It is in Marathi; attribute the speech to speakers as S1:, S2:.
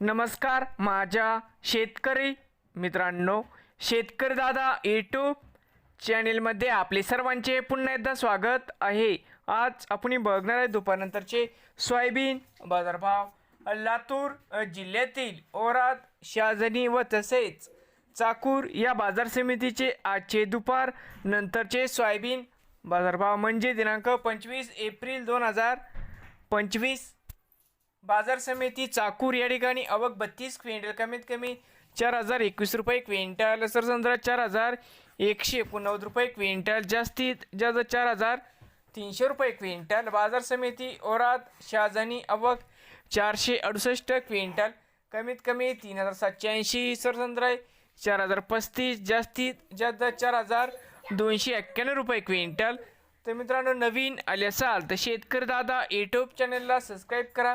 S1: नमस्कार माझ्या शेतकरी मित्रांनो शेतकरी दादा यूट्यूब चॅनेलमध्ये आपले सर्वांचे पुन्हा एकदा स्वागत आहे. आज आपण बघणार आहे दुपारनंतरचे सोयाबीन बाजारभाव लातूर जिल्ह्यातील ओराद शाजनी व तसेच चाकूर या बाजार समितीचे आजचे दुपार नंतरचे सोयाबीन बाजारभाव म्हणजे दिनांक पंचवीस एप्रिल दोन हजार पंचवीस बाजार समिती चाकूर या ठिकाणी आवक बत्तीस क्विंटल कमीत कमी चार हजार एकवीस रुपये क्विंटल. सरसंद्रा चार हजार एकशे एकोणनव्वद रुपये क्विंटल. जास्तीत जास्त चार हजार तीनशे रुपये क्विंटल. बाजार समिती ओरात शहाजनी आवक चारशे अडुसष्ट क्विंटल कमीत कमी तीन हजार सातशे ऐंशी. सरसंद्रा चार हजार पस्तीस. जास्तीत जास्त चार हजार दोनशे एक्क्याण्णव रुपये क्विंटल. तर मित्रांनो नवीन आले असाल तर शेतकरी दादा यूट्यूब चॅनलला सबस्क्राईब करा.